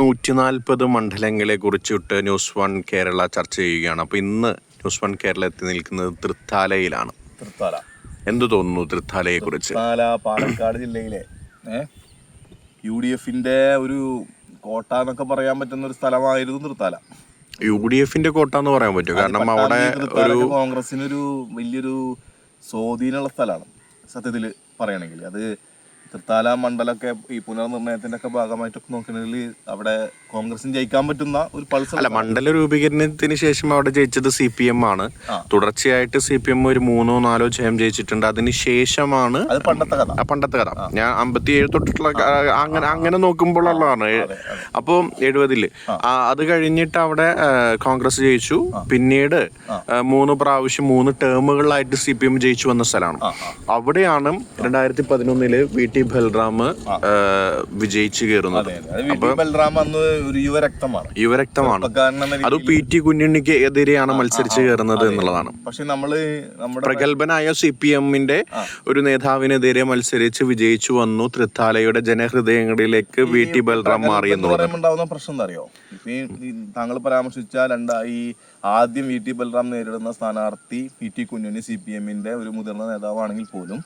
നൂറ്റി നാൽപ്പത് മണ്ഡലങ്ങളെ കുറിച്ചിട്ട് ന്യൂസ് വൺ കേരള ചർച്ച ചെയ്യുകയാണ്. അപ്പോൾ ഇന്ന് ന്യൂസ് വൺ കേരള എത്തി നിൽക്കുന്നത് തൃത്താലയിലാണ്. തൃത്താല. എന്തു തോന്നുന്നു തൃത്താലയെ കുറിച്ച്? തൃത്താല പാലക്കാട് ജില്ലയിലെ യു ഡി എഫിന്റെ ഒരു കോട്ട എന്നൊക്കെ പറയാൻ പറ്റുന്ന ഒരു സ്ഥലമായിരുന്നു തൃത്താല. യു ഡി എഫിന്റെ കോട്ട എന്ന് പറയാൻ പറ്റും കാരണം അവിടെ ഒരു കോൺഗ്രസിനൊരു വലിയൊരു സ്വാധീനമുള്ള സ്ഥലമാണ് സത്യത്തിൽ പറയണമെങ്കിൽ. അത് തൃത്താല മണ്ഡലമൊക്കെ ഈ പുനർനിർണയത്തിന്റെ ഒക്കെ ഭാഗമായിട്ടൊക്കെ നോക്കണമെങ്കിൽ അവിടെ കോൺഗ്രസിന് ജയിക്കാൻ പറ്റുന്ന ഒരു പൾസ് അല്ല മണ്ഡല രൂപീകരണത്തിന് ശേഷം അവിടെ ജയിച്ചത് സി പി എം ആണ്. തുടർച്ചയായിട്ട് സി പി എം ഒരു മൂന്നോ നാലോ ജയം ജയിച്ചിട്ടുണ്ട്. അതിന് ശേഷമാണ് പണ്ടത്തെ കഥ. പണ്ടത്തെ കഥ. ഞാൻ അമ്പത്തി ഏഴ് തൊട്ടിട്ടുള്ള അങ്ങനെ അങ്ങനെ നോക്കുമ്പോഴുള്ളതാണ് അപ്പോൾ എഴുപതിൽ. അത് കഴിഞ്ഞിട്ട് അവിടെ കോൺഗ്രസ് ജയിച്ചു. പിന്നീട് മൂന്ന് പ്രാവശ്യം മൂന്ന് ടേമുകളിലായിട്ട് സി പി എം ജയിച്ചു വന്ന സ്ഥലമാണ്. അവിടെയാണ് രണ്ടായിരത്തി പതിനൊന്നിൽ വി ടി ബൽറാം വിജയിച്ച് കയറുന്നത്. ബൽറാം അന്ന് ഒരു യുവരക്തമാണ്. യുവരക്തമാണ്. അത് പി ടി കുഞ്ഞുണ്ണിക്ക് എതിരെയാണ് മത്സരിച്ച് കയറുന്നത് എന്നുള്ളതാണ്. പക്ഷെ നമ്മൾ പ്രഗത്ഭനായ സി പി എമ്മിന്റെ ഒരു നേതാവിനെതിരെ മത്സരിച്ച് വിജയിച്ചു വന്നു. തൃത്താലയുടെ ജനഹൃദയങ്ങളിലേക്ക് വി ടി ബൽറാം മാറി എന്ന് എന്നുള്ളത്. പറയുമ്പോൾ പ്രശ്നം അറിയോ? താങ്കൾ പരാമർശിച്ച രണ്ടായി ആദ്യം വി ടി ബൽറാം നേരിടുന്ന സ്ഥാനാർത്ഥി P T Kunjunni C P എമ്മിന്റെ ഒരു മുതിർന്ന നേതാവാണെങ്കിൽ പോലും.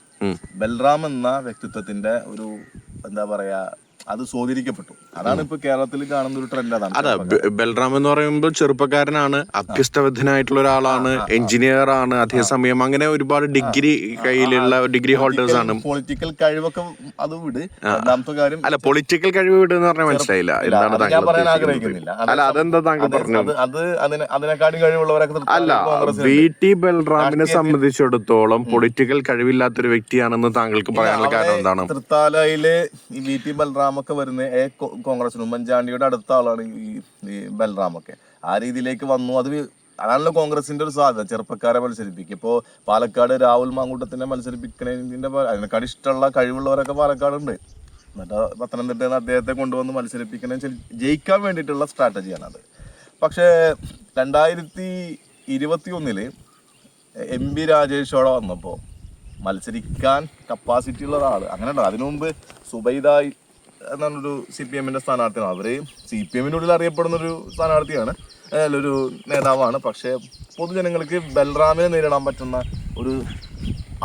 ബൽറാം എന്ന വ്യക്തിത്വത്തിന്റെ ഒരു എന്താ പറയാ അത് സ്വാധീനിക്കപ്പെട്ടു. അതാണ് ഇപ്പൊ കേരളത്തിൽ കാണുന്ന ഒരു ട്രെൻഡ് അതാണ്. അതെ ബൽറാം എന്ന് പറയുമ്പോൾ ചെറുപ്പക്കാരനാണ് അഭ്യസ്തവിദ്യനായിട്ടുള്ള ഒരാളാണ് എഞ്ചിനീയർ ആണ് അതേസമയം അങ്ങനെ ഒരുപാട് ഡിഗ്രി കയ്യിലുള്ള ഡിഗ്രി ഹോൾഡേഴ്സ് ആണ്. പൊളിറ്റിക്കൽ കഴിവൊക്കെ അത് വിട്. രണ്ടാമത്തെ കാര്യം അല്ല പൊളിറ്റിക്കൽ കഴിവ് വിട് എന്ന് പറഞ്ഞാൽ മനസ്സിലായില്ല. എന്താണ് താങ്കൾ പറയാൻ ആഗ്രഹിക്കുന്നില്ല. അല്ല അതെന്താ താങ്കൾ പറഞ്ഞത്? അത് അത് അതിനെ അതിനെക്കാളും കഴിവുള്ളവരൊക്കെ അല്ല. വി ടി ബൽറാമിനെ സംബന്ധിച്ചിടത്തോളം പൊളിറ്റിക്കൽ കഴിവില്ലാത്തൊരു വ്യക്തിയാണെന്ന് താങ്കൾക്ക് പറയാനുള്ള കാരണം എന്താണ്? തൃത്താലയിലെ ഈ വി ടി ബൽറാമൊക്കെ വരുന്ന എ കോൺഗ്രസ് കോൺഗ്രസിന് ഉമ്മൻചാണ്ടിയുടെ അടുത്ത ആളാണ് ഈ ഈ ബൽറാമൊക്കെ. ആ രീതിയിലേക്ക് വന്നു. അത് അതാണല്ലോ കോൺഗ്രസിന്റെ ഒരു സാധ്യത. ചെറുപ്പക്കാരെ മത്സരിപ്പിക്കുക. ഇപ്പോ പാലക്കാട് രാഹുൽ മാങ്കൂട്ടത്തിനെ മത്സരിപ്പിക്കുന്നതിന്റെ അതിനെക്കാട് ഇഷ്ടമുള്ള കഴിവുള്ളവരൊക്കെ പാലക്കാടുണ്ട്. എന്നിട്ട് പത്തനംതിട്ടയിൽ നിന്ന് അദ്ദേഹത്തെ കൊണ്ടുവന്ന് മത്സരിപ്പിക്കണേ ജയിക്കാൻ വേണ്ടിയിട്ടുള്ള സ്ട്രാറ്റജിയാണ് അത് പക്ഷേ രണ്ടായിരത്തി ഇരുപത്തി ഒന്നിൽ എം പി രാജേഷോടെ വന്നപ്പോൾ മത്സരിക്കാൻ കപ്പാസിറ്റി ഉള്ള ഒരാൾ അങ്ങനെ അതിനുമുമ്പ് അതിനു മുമ്പ് സുബൈദായി എന്നൊരു സി പി എമ്മിന്റെ സ്ഥാനാർത്ഥിയാണ് അവർ സി പി എമ്മിന്റെ ഉള്ളിൽ അറിയപ്പെടുന്ന ഒരു സ്ഥാനാർത്ഥിയാണ്. ഒരു നേതാവാണ്. പക്ഷേ പൊതുജനങ്ങൾക്ക് ബൽറാമിനെ നേരിടാൻ പറ്റുന്ന ഒരു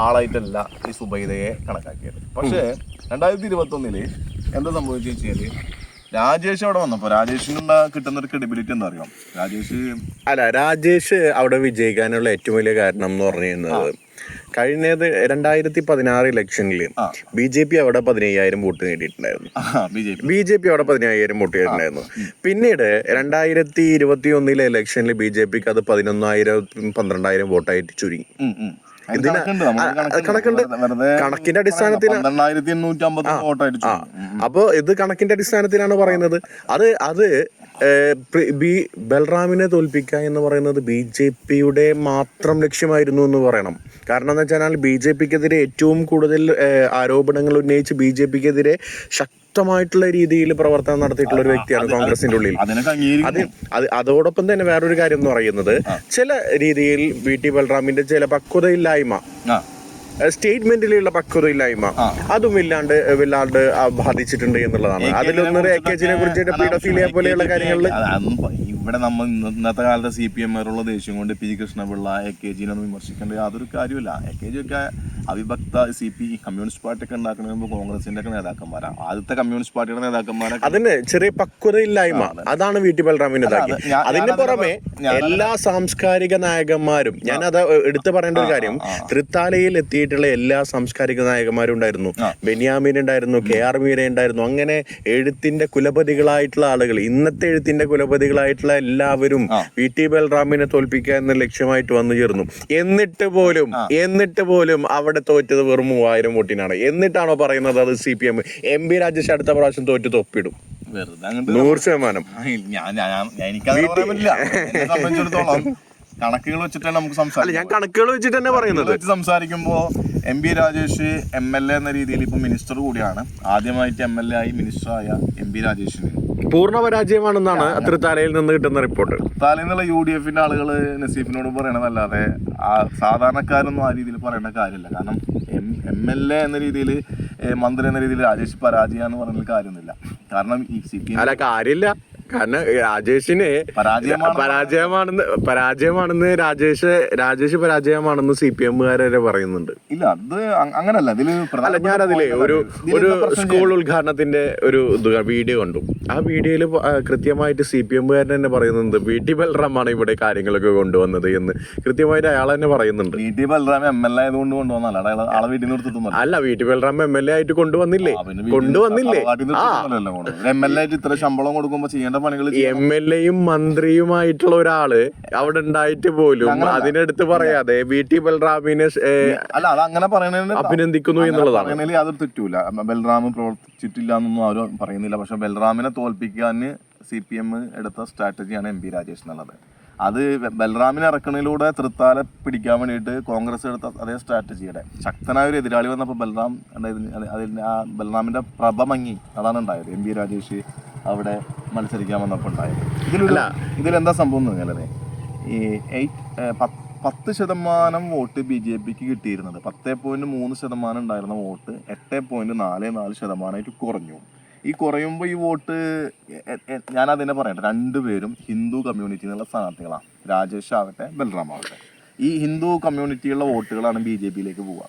ആളായിട്ടല്ല ഈ സുബൈദയെ കണക്കാക്കിയത്. പക്ഷേ രണ്ടായിരത്തി ഇരുപത്തി ഒന്നിൽ എന്താ സംഭവിച്ചു വെച്ചാൽ രാജേഷ് അവിടെ വന്നപ്പോ രാജേഷിനുള്ള കിട്ടുന്ന ഒരു ക്രെഡിബിലിറ്റി എന്താ അറിയാം? രാജേഷ് അല്ല രാജേഷ് അവിടെ വിജയിക്കാനുള്ള ഏറ്റവും വലിയ കാരണം എന്ന് പറഞ്ഞു കഴിഞ്ഞാൽ കഴിഞ്ഞത് രണ്ടായിരത്തി പതിനാറ് ഇലക്ഷനിൽ. ബി ജെ പി അവിടെ പതിനയ്യായിരം വോട്ട് നേടിയിട്ടുണ്ടായിരുന്നു. B J P. അവിടെ പതിനയ്യായിരം വോട്ട് നേടിയിട്ടുണ്ടായിരുന്നു. പിന്നീട് രണ്ടായിരത്തി ഇരുപത്തി ഒന്നിലെ ഇലക്ഷനിൽ ബി ജെ പിക്ക് അത് പതിനൊന്നായിരം പന്ത്രണ്ടായിരം വോട്ടായിട്ട് ചുരുങ്ങി. കണക്കിന്റെ അടിസ്ഥാനത്തിൽ അപ്പോ ഇത് കണക്കിന്റെ അടിസ്ഥാനത്തിലാണ് പറയുന്നത്. അത് അത് ബി ബൽറാമിനെ തോൽപ്പിക്കുക എന്ന് പറയുന്നത് ബി ജെ പിയുടെ മാത്രം ലക്ഷ്യമായിരുന്നു എന്ന് പറയണം. കാരണം എന്ന് വെച്ചാൽ ബി ജെ പിക്കെതിരെ ഏറ്റവും കൂടുതൽ ആരോപണങ്ങൾ ഉന്നയിച്ച് ബി ജെ പിക്കെതിരെ ശക്തമായിട്ടുള്ള രീതിയിൽ പ്രവർത്തനം നടത്തിയിട്ടുള്ള ഒരു വ്യക്തിയാണ് കോൺഗ്രസിന്റെ ഉള്ളിൽ. അത് അത് അതോടൊപ്പം തന്നെ വേറൊരു കാര്യം എന്ന് പറയുന്നത് ചില രീതിയിൽ വി ടി ബൽറാമിന്റെ ചില പക്വതയില്ലായ്മ സ്റ്റേറ്റ്മെന്റിലുള്ള പക്വതയില്ലായ്മ. അതും ഇല്ലാണ്ട് വല്ലാണ്ട് ബാധിച്ചിട്ടുണ്ട് എന്നുള്ളതാണ് അതിലൊന്നും എ കെ ജിനെ കുറിച്ചിട്ട് പീഡോഫീലിയ പോലെയുള്ള കാര്യങ്ങളിൽ ഇവിടെ നമ്മൾ ഇന്നത്തെ കാലത്തെ സി പി എമ്മുള്ള ദേഷ്യം കൊണ്ട് പി കൃഷ്ണപിള്ള എ കെ ജിനൊന്നും വിമർശിക്കേണ്ട യാതൊരു കാര്യമില്ല എ കെ ജി ഒക്കെ അവിഭക്ത സി പി കമ്മ്യൂണിസ്റ്റ് പാർട്ടി ഒക്കെ ഉണ്ടാക്കണമെങ്കിൽ കോൺഗ്രസിന്റെ ഒക്കെ നേതാക്കന്മാരാണ് ആദ്യത്തെ കമ്മ്യൂണിസ്റ്റ് പാർട്ടിയുടെ നേതാക്കന്മാരാ അതിന് ചെറിയ പക്വതയില്ലായ്മ അതാണ്. വീട്ടി ബലറാമിന്റെ അതിന് പുറമെ എല്ലാ സാംസ്കാരിക നായകന്മാരും ഞാൻ അത് എടുത്തു പറയേണ്ട ഒരു കാര്യം. തൃത്താലയിൽ എത്തിയിട്ടുള്ള എല്ലാ സാംസ്കാരിക നായകന്മാരും ഉണ്ടായിരുന്നു. ബെന്യാമിൻ ഉണ്ടായിരുന്നു കെ ആർ മീര ഉണ്ടായിരുന്നു. അങ്ങനെ എഴുത്തിന്റെ കുലപതികളായിട്ടുള്ള ആളുകൾ ഇന്നത്തെ എഴുത്തിന്റെ കുലപതികളായിട്ടുള്ള എല്ലാവരും വി ടി ബൽറാമിനെ തോൽപ്പിക്കുക എന്ന ലക്ഷ്യമായിട്ട് വന്നു ചേർന്നു. എന്നിട്ട് പോലും എന്നിട്ട് പോലും അവിടെ തോറ്റത് വെറും മൂവായിരം വോട്ടിനാണ്. എന്നിട്ടാണോ പറയുന്നത് അത് C P M? M P Rajesh അടുത്ത പ്രാവശ്യം തോറ്റ് തൊപ്പിടും. നൂറ് ശതമാനം. കണക്കുകൾ വെച്ചിട്ടാണ് നമുക്ക് സംസാരിക്കാം ഞാൻ കണക്കുകൾ വെച്ചിട്ട് തന്നെ പറയുന്നത്. സംസാരിക്കുമ്പോ M P Rajesh M L A എന്ന രീതിയിൽ ഇപ്പൊ മിനിസ്റ്റർ കൂടിയാണ്. ആദ്യമായിട്ട് എം എൽ എ ആയി മിനിസ്റ്റർ ആയ എം പി രാജേഷിന്. പൂർണ പരാജയമാണെന്നാണ് തൃത്താലയിൽ നിന്ന് കിട്ടുന്ന റിപ്പോർട്ട്. തലയിൽ നിന്നുള്ള യു ഡി എഫിന്റെ ആളുകൾ നസീഫിനോട് പറയണതല്ലാതെ ആ സാധാരണക്കാരൊന്നും ആ രീതിയിൽ പറയേണ്ട കാര്യമില്ല. കാരണം എം എം എൽ എ എന്ന രീതിയിൽ മന്ത്രി എന്ന രീതിയിൽ രാജേഷ് പരാജയമാണെന്ന് എന്ന് പറയുന്ന കാര്യമൊന്നുമില്ല. കാരണം ഈ സി പി അല്ല കാര്യമില്ല. കാരണം രാജേഷിനെ പരാജയമാണ്. പരാജയമാണെന്ന് പരാജയമാണെന്ന് രാജേഷ് രാജേഷ് പരാജയമാണെന്ന് സി പി എമ്മുകാരെ പറയുന്നുണ്ട്. ഇല്ല അത് അങ്ങനല്ല. ഇതിൽ അല്ല ഞാനതിലെ ഒരു ഒരു സ്കൂൾ ഉദ്ഘാടനത്തിന്റെ ഒരു ഇത് വീഡിയോ കണ്ടു. ആ വീഡിയോയിൽ കൃത്യമായിട്ട് സി പി എമ്മുകാരൻ തന്നെ പറയുന്നുണ്ട് വി. ടി. ബൽറാമാണ് ഇവിടെ കാര്യങ്ങളൊക്കെ കൊണ്ടുവന്നത് എന്ന്. കൃത്യമായിട്ട് അയാൾ തന്നെ പറയുന്നുണ്ട്. V. T. Balram M L A ആയതുകൊണ്ട് കൊണ്ടുവന്നല്ല അല്ല V. T. Balram M L A ആയിട്ട് കൊണ്ടുവന്നില്ലേ? കൊണ്ടുവന്നില്ലേ? എം എൽ എ ആയിട്ട് ഇത്ര ശമ്പളം കൊടുക്കുമ്പോ ചെയ്യേണ്ട പണികൾ എം എൽ എയും മന്ത്രിയുമായിട്ടുള്ള ഒരാൾ അവിടെ ഉണ്ടായിട്ട് പോലും അതിനടുത്ത് പറയാതെ വി ടി ബൽറാമിനെ അല്ല അത് അങ്ങനെ പറയണ അഭിനന്ദിക്കുന്നു എന്നുള്ളതാണ്. അങ്ങനെ അതൊരു തെറ്റൂല ബൽറാം പ്രവർത്തിച്ചിട്ടില്ല എന്നൊന്നും ആരും പറയുന്നില്ല. പക്ഷെ ബൽറാമിനെ തോൽപ്പിക്കാൻ സി പി എം എടുത്ത സ്ട്രാറ്റജിയാണ് എം പി രാജേഷ് എന്നുള്ളത്. അത് ബൽറാമിനെ ഇറക്കണതിലൂടെ തൃത്താല പിടിക്കാൻ വേണ്ടിയിട്ട് കോൺഗ്രസ് എടുത്ത അതേ സ്ട്രാറ്റജിയുടെ. ശക്തനായ ഒരു എതിരാളി വന്നപ്പോൾ ബൽറാം അതായത് അത് അതിന്റെ ആ ബൽറാമിന്റെ പ്രഭ മങ്ങി അതാണ് ഉണ്ടായത്. എം പി രാജേഷ് അവിടെ മത്സരിക്കാൻ വന്നപ്പോൾ ഉണ്ടായത്. ഇതിലൊരു ഇതിലെന്താ സംഭവം എന്ന് പറഞ്ഞാലേ ഈ എയ്റ്റ് പത്ത് ശതമാനം വോട്ട് ബി ജെ പിക്ക് കിട്ടിയിരുന്നത്. പത്ത് പോയിന്റ് മൂന്ന് ശതമാനം ഉണ്ടായിരുന്ന വോട്ട് എട്ട് പോയിന്റ് നാല് നാല് ശതമാനമായിട്ട് കുറഞ്ഞു. ഈ കുറയുമ്പോൾ ഈ വോട്ട് ഞാൻ അതിനെ പറയട്ടെ. രണ്ടുപേരും ഹിന്ദു കമ്മ്യൂണിറ്റി എന്നുള്ള സ്ഥാനാർത്ഥികളാണ്. രാജേഷ് ആവട്ടെ ബൽറാം ആവട്ടെ. ഈ ഹിന്ദു കമ്മ്യൂണിറ്റിയുള്ള വോട്ടുകളാണ് ബി ജെ പിയിലേക്ക് പോവുക.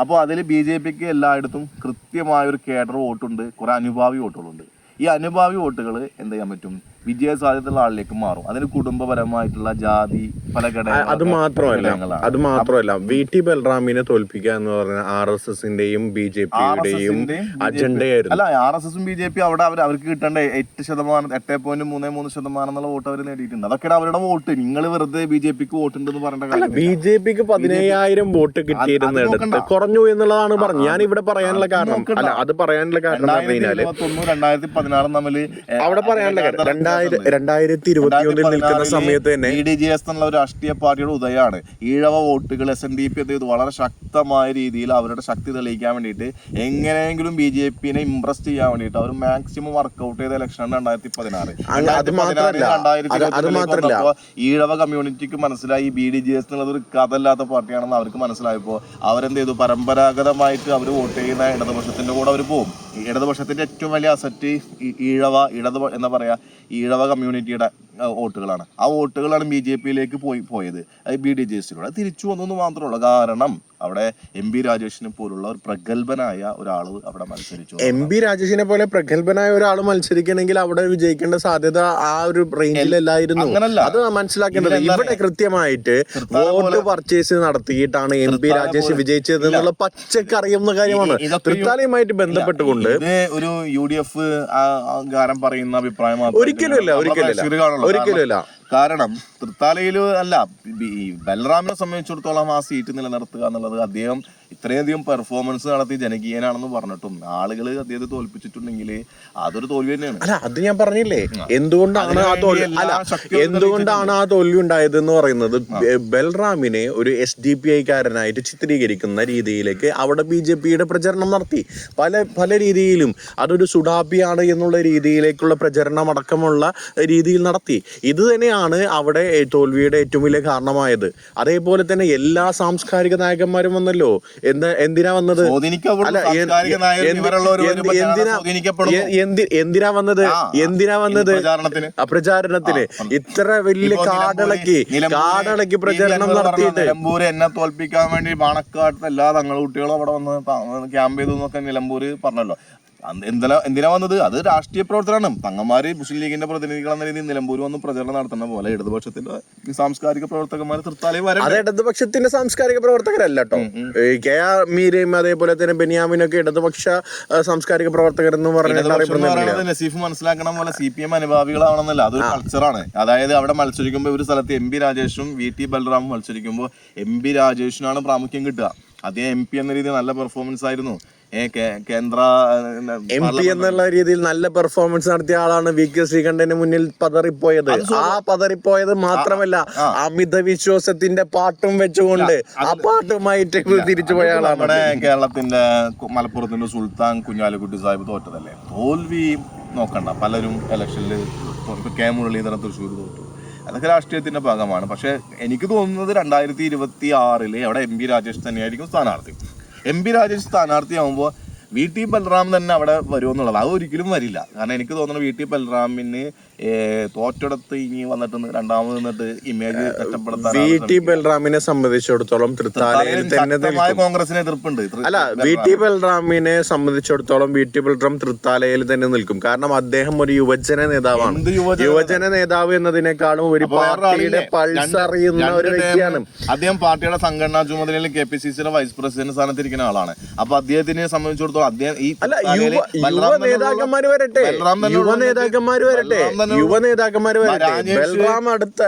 അപ്പോൾ അതിൽ ബി ജെ പിക്ക് എല്ലായിടത്തും കൃത്യമായ ഒരു കേഡർ വോട്ടുണ്ട്. കുറേ അനുഭാവി വോട്ടുകളുണ്ട്. ഈ അനുഭാവി വോട്ടുകൾ എന്ത് ചെയ്യാൻ പറ്റും? വിജയ സാധ്യതയുള്ള ആളിലേക്ക് മാറും. അതിന് കുടുംബപരമായിട്ടുള്ള ജാതി പല ഘടകങ്ങൾ അത് മാത്രമല്ല അത് മാത്രമല്ല വി ടി ബൽറാമിനെ തോൽപ്പിക്കുക എന്ന് പറഞ്ഞ ആർ എസ് എസിന്റെയും ബി ജെ പിയുടെയും അജണ്ടയായിരുന്നു. അല്ല ആർ എസ് എസും ബി ജെ പി അവിടെ അവർ അവർക്ക് കിട്ടേണ്ട എട്ട് ശതമാനം എട്ട് പോയിന്റ് മൂന്ന് മൂന്ന് ശതമാനം എന്നുള്ള വോട്ട് അവർ നേടിയിട്ടുണ്ട്. അതൊക്കെയാണ് അവരുടെ വോട്ട്. നിങ്ങൾ വെറുതെ ബി ജെ പിക്ക് വോട്ട് ഉണ്ടെന്ന് പറയേണ്ട കാര്യം ബി ജെ പിക്ക് പതിനയ്യായിരം വോട്ട് കിട്ടിയിരുന്നിടത്ത് കുറഞ്ഞു എന്നുള്ളതാണ് പറഞ്ഞു ഞാൻ ഇവിടെ പറയാനുള്ള കാരണം. അല്ല അത് പറയാനുള്ള കാരണം രണ്ടായിരത്തി പതിനാറ് തമ്മിൽ അവിടെ പറയാനുള്ള കാര്യം. രണ്ടായിരം രണ്ടായിരത്തി ഇരുപത്തി ഒന്നിൽ നിൽക്കുന്ന സമയത്ത് തന്നെ ബി ഡി ജി എസ് എന്നുള്ള ഒരു രാഷ്ട്രീയ പാർട്ടിയുടെ ഉദയമാണ് ഈഴവ വോട്ടുകൾ എസ് എൻ ഡി പി എന്ത് വളരെ ശക്തമായ രീതിയിൽ അവരുടെ ശക്തി തെളിയിക്കാൻ വേണ്ടിയിട്ട് എങ്ങനെയെങ്കിലും ബി ജെ പിനെ ഇംപ്രസ് ചെയ്യാൻ വേണ്ടിയിട്ട് അവർ മാക്സിമം വർക്ക്ഔട്ട് ചെയ്ത ഇലക്ഷൻ രണ്ടായിരത്തി പതിനാറ് ഈഴവ കമ്മ്യൂണിറ്റിക്ക് മനസ്സിലായി ബി ഡി ജി എസ് എന്നുള്ളത് ഒരു കഥല്ലാത്ത പാർട്ടിയാണെന്ന് അവർക്ക് മനസ്സിലായപ്പോൾ അവരെന്ത് ചെയ്തു? പരമ്പരാഗതമായിട്ട് അവർ വോട്ട് ചെയ്യുന്ന ഇടതുപക്ഷത്തിന്റെ കൂടെ അവർ പോകും ഇടതുപക്ഷത്തിന്റെ ഏറ്റവും വലിയ അസറ്റ് ഈഴവ ഇടതു എന്താ പറയാ ഈഴവ കമ്മ്യൂണിറ്റിയുടെ വോട്ടുകളാണ്. ആ വോട്ടുകളാണ് ബി ജെ പിയിലേക്ക് പോയി പോയത്. ബി ഡി ജെ എസിലൂടെ തിരിച്ചു വന്നു എന്ന് മാത്രമേ ഉള്ളൂ. കാരണം അവിടെ എം ബി രാജേഷിനെ പോലുള്ള ഒരു പ്രഗത്ഭനായ ഒരാൾ അവിടെ മത്സരിച്ചു. എം ബി രാജേഷിനെ പോലെ പ്രഗത്ഭനായ ഒരാൾ മത്സരിക്കണമെങ്കിൽ അവിടെ വിജയിക്കേണ്ട സാധ്യത ആ ഒരു റേഞ്ചിലല്ലായിരുന്നു അങ്ങനല്ല. അത് മനസ്സിലാക്കേണ്ടത്. ഇവിടെ കൃത്യമായിട്ട് വോട്ട് പർച്ചേസ് നടത്തിയിട്ടാണ് എം ബി രാജേഷ് വിജയിച്ചത് എന്നുള്ള പച്ചക്ക് അറിയുന്ന കാര്യമാണ്. തൃത്താലയുമായിട്ട് ബന്ധപ്പെട്ടുകൊണ്ട് ഒരു യു ഡി എഫ് ഗാനം പറയുന്ന അഭിപ്രായം ഒരിക്കലും ഇല്ല, ഒരിക്കലും. ഒരിക്കലും ഇല്ല. കാരണം തൃത്താലയിൽ അല്ല ഈ ബലറാമിനെ സംബന്ധിച്ചിടത്തോളം ആ സീറ്റ് നിലനിർത്തുക എന്നുള്ളത് അദ്ദേഹം ഇത്രയധികം പെർഫോമൻസ് നടത്തി ജനകീയനാണെന്ന് പറഞ്ഞിട്ടും ആളുകൾ അദ്ദേഹത്തെ തോൽപ്പിച്ചിട്ടുണ്ടെങ്കിൽ അതൊരു തോൽവി തന്നെയാണ്. അല്ല അത് ഞാൻ പറഞ്ഞില്ലേ? എന്തുകൊണ്ടാണ് ആ തോൽവി അല്ല എന്തുകൊണ്ടാണ് ആ തോൽവി ഉണ്ടായത് എന്ന് പറയുന്നത് ബൽറാമിനെ ഒരു എസ് ഡി പി ഐക്കാരനായിട്ട് ചിത്രീകരിക്കുന്ന രീതിയിലേക്ക് അവിടെ ബി ജെ പിയുടെ പ്രചരണം നടത്തി. പല പല രീതിയിലും അതൊരു സുഡാപ്പിയാണ് എന്നുള്ള രീതിയിലേക്കുള്ള പ്രചരണം അടക്കമുള്ള രീതിയിൽ നടത്തി. ഇത് തന്നെയാണ് അവിടെ തോൽവിയുടെ ഏറ്റവും വലിയ കാരണമായത്. അതേപോലെ തന്നെ എല്ലാ സാംസ്കാരിക നായകന്മാരും വന്നല്ലോ. എന്താ എന്തിനാ വന്നത്? എന്തിനാ വന്നത്? എന്തിനാ വന്നത്? പ്രചാരണത്തിന്. ഇത്ര വലിയ കാടളക്കി കാടളക്കി പ്രചാരണം നടത്തിയിട്ട്. നിലമ്പൂര് എന്നെ തോൽപ്പിക്കാൻ വേണ്ടി പാണക്കാട്ട് എല്ലാ തങ്ങൾ കുട്ടികളും അവിടെ വന്ന് ക്യാമ്പ് ചെയ്തു എന്നൊക്കെ നിലമ്പൂര് പറഞ്ഞല്ലോ. എന്തിനാ എന്തിനാ വന്നത്? അത് രാഷ്ട്രീയ പ്രവർത്തനമാണ്. തങ്ങന്മാർ മുസ്ലിം ലീഗിന്റെ പ്രതിനിധികൾ എന്ന രീതിയിൽ നിലമ്പൂർ വന്ന് പ്രചരണം നടത്തുന്ന പോലെ ഇടതുപക്ഷത്തിന്റെ സാംസ്കാരിക പ്രവർത്തകന്മാർ തൃത്താലയിൽ വരെ അത് ഇടതുപക്ഷത്തിന്റെ സാംസ്കാരിക പ്രവർത്തകരല്ല കേട്ടോ കെ ആർ മീരയും അതേപോലെ തന്നെ ബെന്യാമിനൊക്കെ ഇടതുപക്ഷ സാംസ്കാരിക പ്രവർത്തകർ എന്ന് പറഞ്ഞിട്ട് നസീഫ് മനസ്സിലാക്കണ പോലെ സി പി എം അനുഭാവികളാണെന്നല്ല അതൊരു കൾച്ചറാണ് അതായത് അവിടെ മത്സരിക്കുമ്പോൾ ഒരു സ്ഥലത്ത് എം പി രാജേഷും വി ടി ബലറാമും മത്സരിക്കുമ്പോൾ എം പി രാജേഷിനാണ് പ്രാമുഖ്യം കിട്ടുക. അദ്ദേഹം എം പി എന്ന രീതിയിൽ നല്ല പെർഫോമൻസ് ആയിരുന്നു. കേന്ദ്ര എം പി എന്നുള്ള രീതിയിൽ നല്ല പെർഫോമൻസ് നടത്തിയ ആളാണ് വി കെ ശ്രീകണ്ഠന് മുന്നിൽ പതറിപ്പോയത്. ആ പതറിപ്പോയത് മാത്രമല്ല അമിത വിശ്വാസത്തിന്റെ പാട്ടും വെച്ചുകൊണ്ട് ആ പാട്ടുമായിട്ട് തിരിച്ചു പോയ ആളാണ് നമ്മുടെ കേരളത്തിന്റെ മലപ്പുറത്തിന്റെ സുൽത്താൻ കുഞ്ഞാലിക്കുട്ടി സാഹിബ് തോറ്റതല്ലേ? തോൽവി നോക്കണ്ട പലരും ഇലക്ഷനിൽ കെ മുരളീധരൻ തൃശ്ശൂർ തോറ്റു. അതൊക്കെ രാഷ്ട്രീയത്തിന്റെ ഭാഗമാണ്. പക്ഷെ എനിക്ക് തോന്നുന്നത് രണ്ടായിരത്തി ഇരുപത്തി ആറിൽ അവിടെ എം പി രാജേഷ് തന്നെയായിരിക്കും സ്ഥാനാർത്ഥി. എം പി രാജേഷ് സ്ഥാനാർത്ഥിയാവുമ്പോൾ വി ടി ബൽറാം തന്നെ അവിടെ വരുമെന്നുള്ളത്. അത് ഒരിക്കലും വരില്ല. കാരണം എനിക്ക് തോന്നുന്നു വി ടി ബൽറാമിന് തോറ്റെടുത്ത് ഇനി വന്നിട്ട് രണ്ടാമത് നിന്നിട്ട് ഇമേജ് കഷ്ടപ്പെടുത്താൻ വി ടി ബൽറാമിനെ സംബന്ധിച്ചിടത്തോളം തൃത്താലയിൽ തന്നെ കോൺഗ്രസിന് എതിർപ്പുണ്ട്. അല്ല വി ടി ബൽറാമിനെ സംബന്ധിച്ചിടത്തോളം വി ടി ബൽറാം തൃത്താലയിൽ തന്നെ നിൽക്കും. കാരണം അദ്ദേഹം ഒരു യുവജന നേതാവാണ്. യുവജന നേതാവ്? എന്നതിനേക്കാളും ഒരു പാർട്ടിയുടെ? പൾസ് അറിയുന്ന ഒരു വ്യക്തിയാണ്. അദ്ദേഹം പാർട്ടിയുടെ സംഘടനാ ചുമതലയിൽ കെ പി സി സിയുടെ വൈസ് പ്രസിഡന്റ് സ്ഥാനത്തിരിക്കുന്ന ആളാണ്. അപ്പൊ അദ്ദേഹത്തിനെ സംബന്ധിച്ചിടത്തോളം യുവ വരട്ടെ. യുവ വരട്ടെ. യുവ വരട്ടെ. ബൽറാം അടുത്ത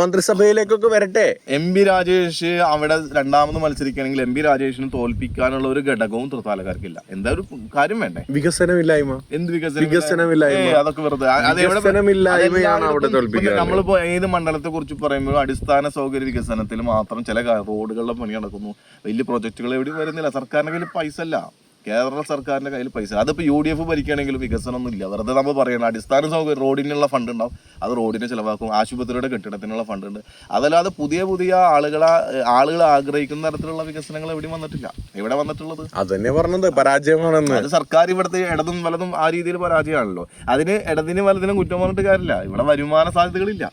മന്ത്രിസഭയിലേക്കൊക്കെ വരട്ടെ. എം പി രാജേഷ് അവിടെ രണ്ടാമത് മത്സരിക്കണമെങ്കിൽ എം പി രാജേഷിന് തോൽപ്പിക്കാനുള്ള ഒരു ഘടകവും തൃത്താലക്കാർക്കില്ല എന്താ ഒരു കാര്യം വേണ്ടേ? വികസനമില്ലായ്മ. എന്ത് വികസനം വികസനമില്ലായ്മ. അതൊക്കെ വെറുതെ. വികസനമില്ലായ്മയാണ് അവിടെ നമ്മളിപ്പോ ഏത് മണ്ഡലത്തെ കുറിച്ച് പറയുമ്പോൾ അടിസ്ഥാന സൗകര്യ വികസനത്തിൽ മാത്രം ചില റോഡുകളുടെ പണി നടക്കുന്നു. വലിയ പ്രോജക്റ്റുകൾ എവിടെയും വരുന്നില്ല. സർക്കാരിന്റെ കയ്യിൽ പൈസ അല്ല കേരള സർക്കാരിന്റെ കയ്യിൽ പൈസ. അതിപ്പോൾ യു ഡി എഫ് ഭരിക്കുകയാണെങ്കിലും വികസനമൊന്നും ഇല്ല. വെറുതെ നമ്മൾ പറയണം അടിസ്ഥാന സൗകര്യം റോഡിനുള്ള ഫണ്ട് ഉണ്ടാവും. അത് റോഡിനെ ചിലവാക്കും. ആശുപത്രിയുടെ കെട്ടിടത്തിനുള്ള ഫണ്ട് ഉണ്ട്. അതല്ലാതെ പുതിയ പുതിയ ആളുകളെ ആളുകൾ ആഗ്രഹിക്കുന്ന തരത്തിലുള്ള വികസനങ്ങൾ എവിടെയും വന്നിട്ടില്ല. എവിടെ വന്നിട്ടുള്ളത്? അത് തന്നെ പറഞ്ഞത്. പരാജയമാണെന്ന്. അത് സർക്കാർ ഇവിടുത്തെ ഇടതും വലതും ആ രീതിയിൽ പരാജയമാണല്ലോ. അതിന് ഇടതിനും വലതിനും കുറ്റം പറഞ്ഞിട്ട് കാര്യമില്ല. ഇവിടെ വരുമാന സാധ്യതകളില്ല.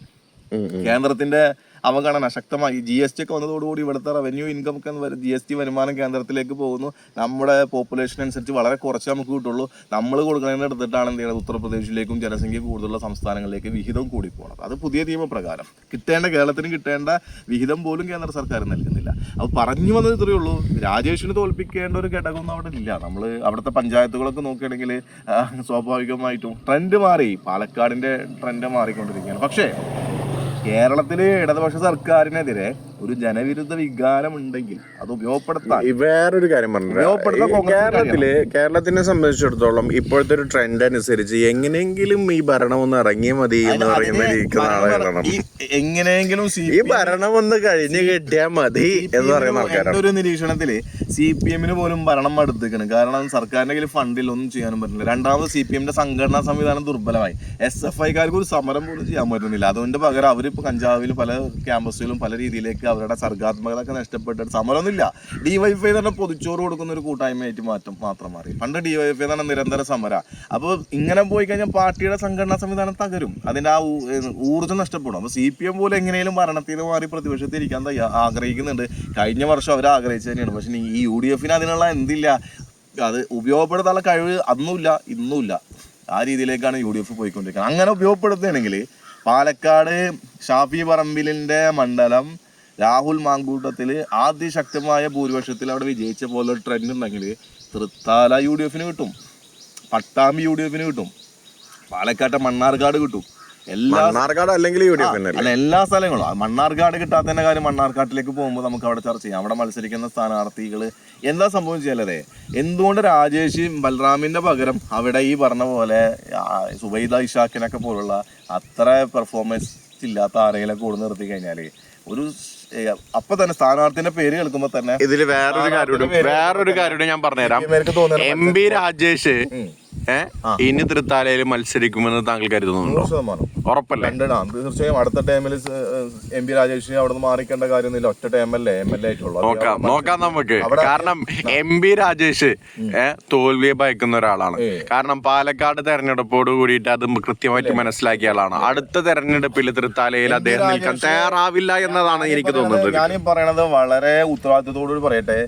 കേന്ദ്രത്തിന്റെ അവഗണന ശക്തമായി ജി എസ് ടി ഒക്കെ വന്നതോടുകൂടി ഇവിടുത്തെ റവന്യൂ ഇൻകം ഒക്കെ ജി എസ് ടി വരുമാന കേന്ദ്രത്തിലേക്ക് പോകുന്നു. നമ്മുടെ പോപ്പുലേഷൻ അനുസരിച്ച് വളരെ കുറച്ച് നമുക്ക് കിട്ടുള്ളൂ. നമ്മൾ കൊടുക്കുന്നതിന് എടുത്തിട്ടാണ് എന്ത് ചെയ്യുന്നത്? ഉത്തർപ്രദേശിലേക്കും ജനസംഖ്യ കൂടുതലുള്ള സംസ്ഥാനങ്ങളിലേക്ക് വിഹിതം കൂടി പോകണം അത് പുതിയ നിയമപ്രകാരം. കിട്ടേണ്ട കേരളത്തിന് കിട്ടേണ്ട വിഹിതം പോലും കേന്ദ്ര സർക്കാർ നൽകുന്നില്ല. അത് പറഞ്ഞു വന്നത് ഇത്രയേ ഉള്ളൂ. രാജേഷിന് തോൽപ്പിക്കേണ്ട ഒരു ഘടകമൊന്നും അവിടെ ഇല്ല. നമ്മൾ അവിടുത്തെ പഞ്ചായത്തുകളൊക്കെ നോക്കുകയാണെങ്കിൽ സ്വാഭാവികമായിട്ടും ട്രെൻഡ് മാറി. പാലക്കാടിന്റെ ട്രെൻഡ് മാറിക്കൊണ്ടിരിക്കുകയാണ്. പക്ഷേ കേരളത്തിൽ ഇടതുപക്ഷ സർക്കാരിനെതിരെ ഒരു ജനവിരുദ്ധ വികാരം ഉണ്ടെങ്കിൽ അത് ഉപയോഗപ്പെടുത്താൻ. വേറൊരു കാര്യം പറഞ്ഞു കേരളത്തിൽ കേരളത്തിനെ സംബന്ധിച്ചിടത്തോളം ഇപ്പോഴത്തെ ഒരു ട്രെൻഡ് അനുസരിച്ച് എങ്ങനെയെങ്കിലും ഈ ഭരണം ഒന്ന് ഇറങ്ങിയ മതി എന്ന് പറയുന്ന ആളുകളാണ് എങ്ങനെയെങ്കിലും ഈ ഭരണം ഒന്ന് കഴിഞ്ഞ് കിട്ടിയാൽ മതി എന്ന് പറയുന്ന ആൾക്കാരാണ്. ഒരു നിരീക്ഷണത്തിൽ സി പി എമ്മിന് പോലും ഭരണം എടുത്തേക്കണം കാരണം സർക്കാരിന്റെ കയ്യിൽ ഫണ്ടിൽ ഒന്നും ചെയ്യാനും പറ്റില്ല രണ്ടാമത് സി പി എമ്മിന്റെ സംഘടനാ സംവിധാനം ദുർബലമായി. എസ് എഫ് ഐക്കാർക്ക് ഒരു സമരം പോലും ചെയ്യാൻ പറ്റുന്നില്ല. അതുകൊണ്ട് പകരം അവരിപ്പോ കഞ്ചാവിൽ പല ക്യാമ്പസുകളിലും പല രീതിയിലേക്ക് അവരുടെ സർഗാത്മകത നഷ്ടപ്പെട്ടിട്ട് സമരമൊന്നുമില്ല. ഡിവൈഫൈ തന്നെ പൊതിച്ചോറ് കൊടുക്കുന്ന ഒരു കൂട്ടായ്മയായിട്ട് മാറ്റം മാത്രം മാറി. പണ്ട് ഡിവൈഫൈ തന്നെ നിരന്തര സമര. അപ്പോൾ ഇങ്ങനെ പോയി കഴിഞ്ഞാൽ പാർട്ടിയുടെ സംഘടനാ സംവിധാനം തകരും. അതിന്റെ ആ ഊർജം നഷ്ടപ്പെടും. അപ്പോൾ സി പി എം പോലെ എങ്ങനെയും ഭരണത്തിൽ മാറി പ്രതിപക്ഷത്തിൽ ഇരിക്കാൻ ആഗ്രഹിക്കുന്നുണ്ട്. കഴിഞ്ഞ വർഷം അവർ ആഗ്രഹിച്ചു തന്നെയാണ്. പക്ഷെ ഈ യു ഡി എഫിന് അതിനുള്ള എന്തില്ല? അത് ഉപയോഗപ്പെടുത്താനുള്ള കഴിവ് അന്നുമില്ല ഇന്നുമില്ല. ആ രീതിയിലേക്കാണ് യു ഡി എഫ് പോയിക്കൊണ്ടിരിക്കുന്നത്. അങ്ങനെ ഉപയോഗപ്പെടുത്തുകയാണെങ്കിൽ പാലക്കാട് ഷാഫി പറമ്പിലിന്റെ മണ്ഡലം രാഹുൽ മാങ്കൂട്ടത്തിൽ ആദ്യശക്തമായ ഭൂരിപക്ഷത്തിൽ അവിടെ വിജയിച്ച പോലെ ഒരു ട്രെൻഡ് ഉണ്ടെങ്കിൽ തൃത്താല യു ഡി എഫിന് കിട്ടും. പട്ടാമ്പി യു ഡി എഫിന് കിട്ടും. പാലക്കാട്ടെ മണ്ണാർക്കാട് കിട്ടും. എല്ലാ അല്ലെങ്കിൽ അല്ല എല്ലാ സ്ഥലങ്ങളും. മണ്ണാർക്കാട് കിട്ടാത്തതിന്റെ കാര്യം മണ്ണാർക്കാട്ടിലേക്ക് പോകുമ്പോൾ നമുക്ക് അവിടെ ചർച്ച ചെയ്യാം. അവിടെ മത്സരിക്കുന്ന സ്ഥാനാർത്ഥികൾ എന്താ സംഭവിച്ചാലേ എന്തുകൊണ്ട് രാജേഷ് ബൽറാമിന്റെ പകരം അവിടെ ഈ പറഞ്ഞ പോലെ സുബൈദ ഇഷാഖിനൊക്കെ പോലുള്ള അത്ര പെർഫോമൻസ് ഇല്ലാത്ത ആരെങ്കിലും കൂടെ നിർത്തി കഴിഞ്ഞാൽ ഒരു അപ്പൊ തന്നെ സ്ഥാനാർത്ഥിന്റെ പേര് കേൾക്കുമ്പോ തന്നെ ഇതിൽ വേറൊരു കാര്യം വേറൊരു കാര്യം ഞാൻ പറഞ്ഞുതരാം. എം ബി രാജേഷ് ഇനി തൃത്താലയിൽ മത്സരിക്കുമെന്ന് താങ്കൾ കരുതുന്നുണ്ടോ? ശതമാനം. ഉറപ്പല്ലേ? തീർച്ചയായും അടുത്ത ടൈമിൽ എം പി രാജേഷ് അവിടെ നിന്ന് മാറിക്കേണ്ട കാര്യമൊന്നുമില്ല. ഒറ്റ ടൈമല്ലേ എം എൽ എ ആയിട്ടുള്ളൂ. നോക്കാം നോക്കാം നമുക്ക്. കാരണം എം പി രാജേഷ് തോൽവിയെ ഭയക്കുന്ന ഒരാളാണ്. കാരണം പാലക്കാട് തെരഞ്ഞെടുപ്പോട് കൂടിയിട്ട് അത് കൃത്യമായിട്ട് മനസ്സിലാക്കിയ ആളാണ്. അടുത്ത തെരഞ്ഞെടുപ്പിൽ തൃത്താലയിൽ അദ്ദേഹം നിൽക്കാൻ തയ്യാറാവില്ല എന്നതാണ് എനിക്ക് തോന്നുന്നത്. ഞാൻ പറയണത് വളരെ ഉത്തരവാദിത്തത്തോട് പറയട്ടെ.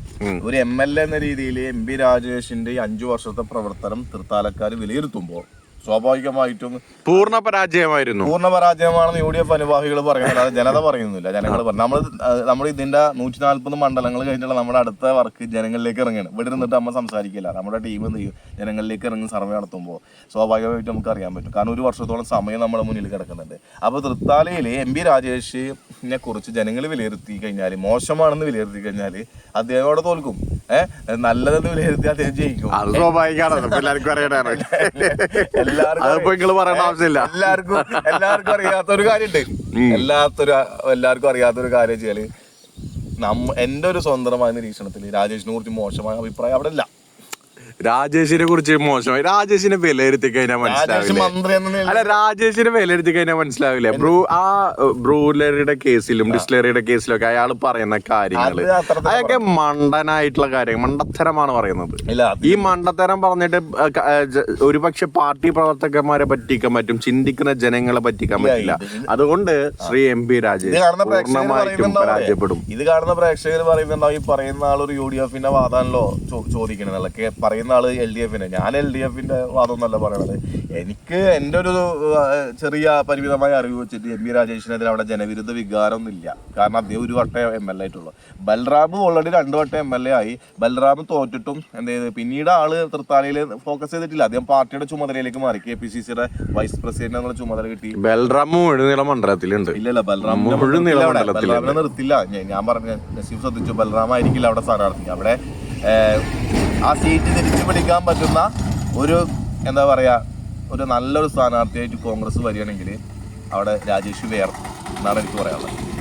ഒരു എം എൽ എ എന്ന രീതിയിൽ എം പി രാജേഷിന്റെ അഞ്ചു വർഷത്തെ പ്രവർത്തനം തൃത്താലക്കാർ വിലയിരുത്തുമ്പോൾ സ്വാഭാവികമായിട്ടും പൂർണ പരാജയമായിരുന്നു. പൂർണ പരാജയമാണെന്ന് യു ഡി എഫ് അനുഭാവികൾ പറയുന്നത് അത് ജനത പറയുന്നില്ല ജനങ്ങൾ പറഞ്ഞു നമ്മൾ നമ്മൾ ഇതിന്റെ നൂറ്റി നാല്പത് മണ്ഡലങ്ങൾ കഴിഞ്ഞുള്ള നമ്മുടെ അടുത്ത വർക്ക് ജനങ്ങളിലേക്ക് ഇറങ്ങുകയാണ്. ഇവിടെ ഇരുന്നിട്ട് നമ്മൾ സംസാരിക്കില്ല. നമ്മുടെ ടീം എന്ത് ചെയ്യും? ജനങ്ങളിലേക്ക് ഇറങ്ങി സർവേ നടത്തുമ്പോൾ സ്വാഭാവികമായിട്ട് നമുക്ക് അറിയാൻ പറ്റും. കാരണം ഒരു വർഷത്തോളം സമയം നമ്മുടെ മുന്നിൽ കിടക്കുന്നുണ്ട്. അപ്പോൾ തൃത്താലയിൽ എം പി രാജേഷിനെ കുറിച്ച് ജനങ്ങൾ വിലയിരുത്തി കഴിഞ്ഞാൽ മോശമാണെന്ന് വിലയിരുത്തി കഴിഞ്ഞാൽ അദ്ദേഹം അവിടെ തോൽക്കും. ഏഹ്? നല്ലതെന്ന് വിലയിരുത്തി അദ്ദേഹം ജയിക്കും. അത് സ്വാഭാവികമാണ് എല്ലാവർക്കും അറിയണതാണ്. എല്ലാവർക്കും നിങ്ങൾ പറയേണ്ട ആവശ്യമില്ല. എല്ലാവർക്കും എല്ലാവർക്കും അറിയാത്തൊരു കാര്യമുണ്ട്. എല്ലാത്തൊരു എല്ലാവർക്കും അറിയാത്തൊരു കാര്യം വെച്ചാൽ നമ്മ എന്റെ ഒരു സ്വന്തമായ നിരീക്ഷണത്തിൽ രാജേഷിനെ കുറിച്ച് മോശമായ അഭിപ്രായം അവിടെ ഇല്ല. രാജേഷിനെ കുറിച്ച് മോശമായി. രാജേഷിനെ വിലയിരുത്തി കഴിഞ്ഞാൽ മനസ്സിലാവില്ലേ? അല്ല രാജേഷിനെ വിലയിരുത്തി കഴിഞ്ഞാൽ മനസ്സിലാവില്ല? ബ്രൂ ആ ബ്രൂലറിയുടെ കേസിലും ഡിസ്ലറിയുടെ കേസിലും ഒക്കെ അയാൾ പറയുന്ന കാര്യങ്ങൾ അതൊക്കെ മണ്ടനായിട്ടുള്ള കാര്യങ്ങൾ മണ്ടത്തരമാണ് പറയുന്നത്. ഈ മണ്ടത്തരം പറഞ്ഞിട്ട് ഒരുപക്ഷെ പാർട്ടി പ്രവർത്തകന്മാരെ പറ്റിക്കാൻ പറ്റും ചിന്തിക്കുന്ന ജനങ്ങളെ പറ്റിക്കാൻ പറ്റില്ല. അതുകൊണ്ട് ശ്രീ എം പി രാജേഷ് പൂർണമായിട്ടും പരാജയപ്പെടും. ഇത് കാണുന്ന പ്രേക്ഷകർ പറയുന്നുണ്ടാവും ഈ പറയുന്ന ആൾ ഒരു യു ഡി എഫിന്റെ വാദാണല്ലോ ചോദിക്കണതല്ല കേ- പറയുന്ന ആൾ എൽ ഡി എഫിന്. ഞാൻ എൽ ഡി എഫിന്റെ വാദം എന്നല്ല പറയണത്. എനിക്ക് എന്റെ ഒരു ചെറിയ പരിമിതമായ അറിവ് വെച്ചിട്ട് എം വി രാജേഷിനെതിരെ അവിടെ ജനവിരുദ്ധ വികാരം ഒന്നുമില്ല കാരണം അദ്ദേഹം ഒരു വട്ടം എം എൽ എ ആയിട്ടുള്ളൂ. ബൽറാം ഓൾറെഡി രണ്ട് വട്ടം എം എൽ എ ആയി. ബൽറാം തോറ്റിട്ടും എന്ത് ചെയ്ത്? പിന്നീട് ആൾ തൃത്താലയിൽ ഫോക്കസ് ചെയ്തിട്ടില്ല. അദ്ദേഹം പാർട്ടിയുടെ ചുമതലയിലേക്ക് മാറി. കെ പി സി സിയുടെ വൈസ് പ്രസിഡന്റ് എന്നുള്ള ചുമതല കിട്ടി. ബൽറാം മുഴുനീള മണ്ഡലത്തിലുണ്ട്. ഇല്ലല്ല ബൽറാം. ബൽറാമിനെ നിർത്തില്ല ഞാൻ പറഞ്ഞു നസീബ് ശ്രദ്ധിച്ചു. ബൽറാം ആയിരിക്കില്ല അവിടെ സ്ഥാനാർത്ഥി. അവിടെ ആ സീറ്റ് തിരിച്ചു പിടിക്കാൻ പറ്റുന്ന ഒരു എന്താ പറയുക ഒരു നല്ലൊരു സ്ഥാനാർത്ഥിയായിട്ട് കോൺഗ്രസ് വരികയാണെങ്കിൽ അവിടെ രാജേഷ് വേർ എന്നാണ് എനിക്ക് പറയാനുള്ളത്.